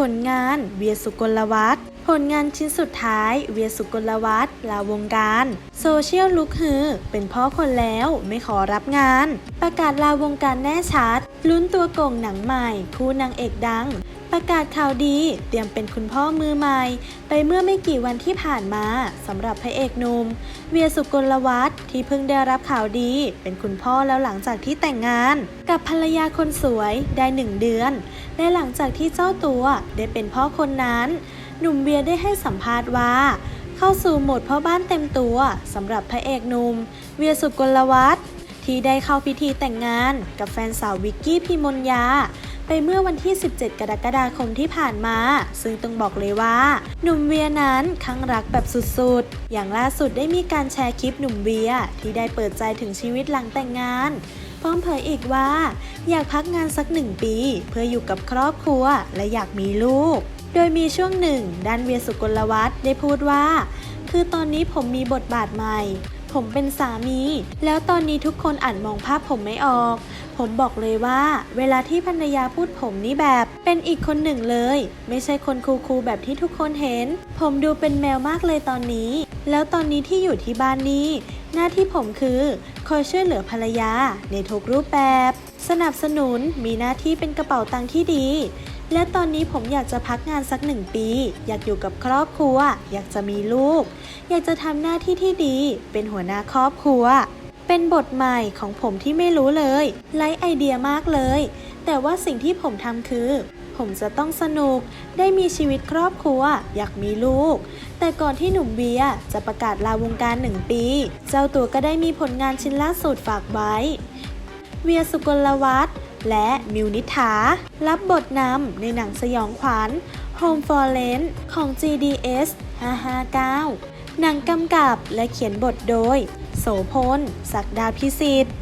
ผลงานเวียสุกลวัฒน์ผลงานชิ้นสุดท้าย เวียสุกลวัฒน์ลาวงการ โซเชียลลุกฮือ เป็นพ่อคนแล้วไม่ขอรับงาน ประกาศลาวงการแน่ชัดลุ้นตัวโก่งหนังใหม่ คู่นางเอกดัง ประกาศข่าวดีเตรียมเป็นคุณพ่อมือใหม่ ไปเมื่อไม่กี่วันที่ผ่านมาสำหรับพระเอกหนุ่มเวียสุกลวัฒน์ที่เพิ่งได้รับข่าวดี เป็นคุณพ่อแล้วหลังจากที่แต่งงาน กับภรรยาคนสวยได้หนึ่งเดือน และหลังจากที่เจ้าตัวได้เป็นพ่อคนนั้น หนุ่มเวียได้ให้สัมภาษณ์ว่า เข้าสู่โหมดพ่อบ้านเต็มตัวสำหรับพระเอกหนุ่มเวียสุกลวัฒน์ที่ได้เข้าพิธีแต่งงานกับแฟนสาววิกกี้พิมลยา ไปเมื่อวันที่ 17 กรกฎาคมที่ผ่านมา ซึ่งต้องบอกเลยว่า หนุ่มเวียนั้นครั้งรักแบบสุดๆ อย่างล่าสุดได้มีการแชร์คลิปหนุ่มเวียที่ได้เปิดใจถึงชีวิตหลังแต่งงานพร้อมเผยอีกว่า อยากพักงานสักหนึ่งปี เพื่ออยู่กับครอบครัวและอยากมีลูก โดยมีช่วงหนึ่งด้านเวียสุกลวัฒน์ได้พูดว่า คือตอนนี้ผมมีบทบาทใหม่ ผมเป็นสามี แล้วตอนนี้ทุกคนอ่านมองภาพผมไม่ออก ผมบอกเลยว่า เวลาที่ภรรยาพูดผมนี่แบบเป็นอีกคนหนึ่งเลย ไม่ใช่คนคูลๆแบบที่ทุกคนเห็น ผมดูเป็นแมวมากเลยตอนนี้ แล้วตอนนี้ที่อยู่ที่บ้านนี้ หน้าที่ผมคือคอยช่วยเหลือภรรยาในทุกรูปแบบ สนับสนุนมีหน้าที่เป็นกระเป๋าตังค์ที่ดี และตอนนี้ผมอยากจะพักงานสักหนึ่งปี อยากอยู่กับครอบครัว อยากจะมีลูก อยากจะทำหน้าที่ที่ดี เป็นหัวหน้าครอบครัว เป็นบทใหม่ของผมที่ไม่รู้เลยไร้ไอเดียมากเลย แต่ว่าสิ่งที่ผมทำคือ ผมจะต้องสนุก ได้มีชีวิตครอบครัว อยากมีลูก แต่ก่อนที่หนุ่มเบียจะประกาศลาวงการหนึ่งปี เจ้าตัวก็ได้มีผลงานชิ้นล่าสุดฝากไว้ เวียสุกลวัฒน์และมิวนิษฐารับบทนำในหนังสยองขวัญ Home for Rent ของ GDS 559 หนังกำกับและเขียนบทโดย โสพล ศักดาพิสิทธิ์